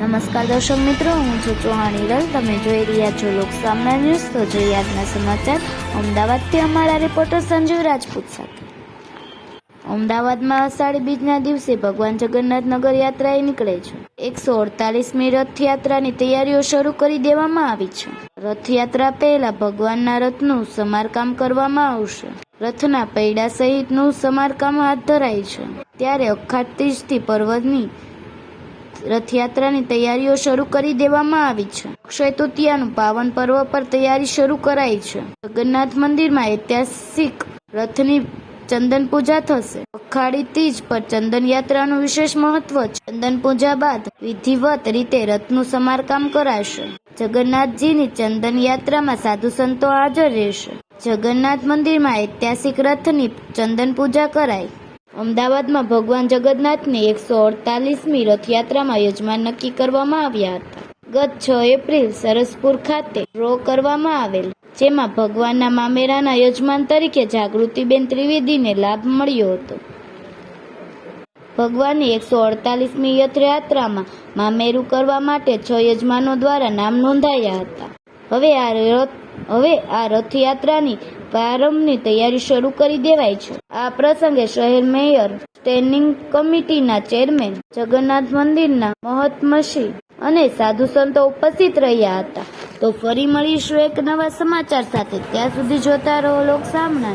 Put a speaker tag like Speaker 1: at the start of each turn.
Speaker 1: નમસ્કાર દર્શક મિત્રો, હું છું ચૌહાણ હિરલ. તમે જોઈ રહ્યા છો લોકસામના ન્યૂઝ. તો જોઈએ આજના સમાચાર. અમદાવાદથી અમારા રિપોર્ટર સંજીવ રાજપૂત સાથે. અમદાવાદમાં અષાઢી બીજના દિવસે ભગવાન જગન્નાથ નગર યાત્રાએ નીકળે છે. એકસો અડતાલીસમી રથયાત્રાની તૈયારીઓ શરૂ કરી દેવામાં આવી છે. રથયાત્રા પહેલા ભગવાનના રથનું સમારકામ કરવામાં આવશે. રથના પૈડા સહિતનું સમારકામ હાથ ધરાય છે. ત્યારે અખાત ત્રીજથી પર્વતની રથયાત્રાની તૈયારીઓ શરૂ કરી દેવામાં આવી છે. અક્ષય તૃતીયાનું પાવન પર્વ પર તૈયારી શરૂ કરાઈ છે. જગન્નાથ મંદિરમાં ઐતિહાસિક રથની ચંદન પૂજા થશે. અખાડી તીજ પર ચંદન યાત્રાનું વિશેષ મહત્વ છે. ચંદન પૂજા બાદ વિધિવત રીતે રથનું સમારકામ કરાશે. જગન્નાથજીની ચંદન યાત્રામાં સાધુ સંતો હાજર રહેશે. જગન્નાથ મંદિરમાં ઐતિહાસિક રથની ચંદન પૂજા કરાઈ. અમદાવાદમાં ભગવાન જગન્નાથની એકસો અડતાલીસમી રથયાત્રામાં યજમાન નક્કી કરવામાં આવ્યા હતા. ગત છ એપ્રિલ સરસપુર ખાતે ડ્રો કરવામાં આવેલ, જેમાં ભગવાનના મામેરાના યજમાન તરીકે જાગૃતિબેન ત્રિવેદીને લાભ મળ્યો હતો. ભગવાનની એકસો અડતાલીસમી રથયાત્રામાં મામેરું કરવા માટે છ યજમાનો દ્વારા નામ નોંધાયા હતા. હવે આ રથ હવે આ રથયાત્રાની પ્રારંભની તૈયારી શરૂ કરી દેવાય છે. આ પ્રસંગે શહેર મેયર સ્ટેન્ડિંગ કમિટીના ચેરમેન જગન્નાથ મંદિરના મહત્મશી અને સાધુ સંતો ઉપસ્થિત રહ્યા હતા. તો ફરી મળીશું એક નવા સમાચાર સાથે. ત્યાં સુધી જોતા રહો લોક સામના